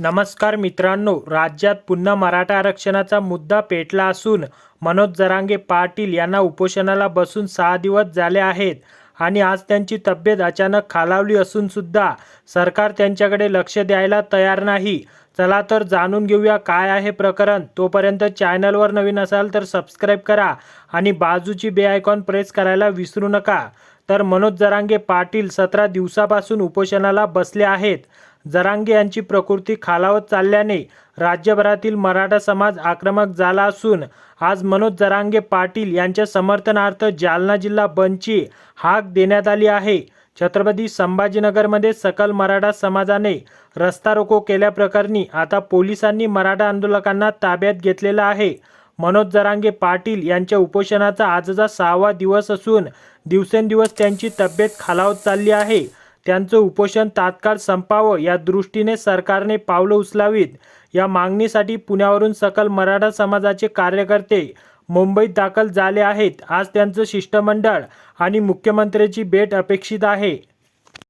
नमस्कार मित्रांनो राज्यात पुन्हा मराठा आरक्षणाचा मुद्दा पेटला असून मनोज जरांगे पाटील यांना उपोषणाला बसून सहा दिवस झाले आहेत आणि आज त्यांची तब्येत अचानक खालावली असून सुद्धा सरकार त्यांच्याकडे लक्ष द्यायला तयार नाही. चला तर जाणून घेऊया काय आहे प्रकरण. तोपर्यंत चॅनलवर नवीन असाल तर सबस्क्राईब करा आणि बाजूची बे आयकॉन प्रेस करायला विसरू नका. तर मनोज जरांगे पाटील सतरा दिवसापासून उपोषणाला बसले आहेत. जरांगे यांची प्रकृती खालावत चालल्याने राज्यभरातील मराठा समाज आक्रमक झाला असून आज मनोज जरांगे पाटील यांच्या समर्थनार्थ जालना जिल्हा बंदची हाक देण्यात आली आहे. छत्रपती संभाजीनगरमध्ये सकल मराठा समाजाने रस्ता रोको केल्याप्रकरणी आता पोलिसांनी मराठा आंदोलकांना ताब्यात घेतलेलं आहे. मनोज जरांगे पाटील यांच्या उपोषणाचा आजचा सहावा दिवस असून दिवसेंदिवस त्यांची तब्येत खालावत चालली आहे. त्यांचं उपोषण तात्काळ संपावं या दृष्टीने सरकारने पावलं उचलावीत. या मागणीसाठी पुण्यावरून सकल मराठा समाजाचे कार्यकर्ते मुंबईत दाखल झाले आहेत. आज त्यांचं शिष्टमंडळ आणि मुख्यमंत्र्यांची भेट अपेक्षित आहे.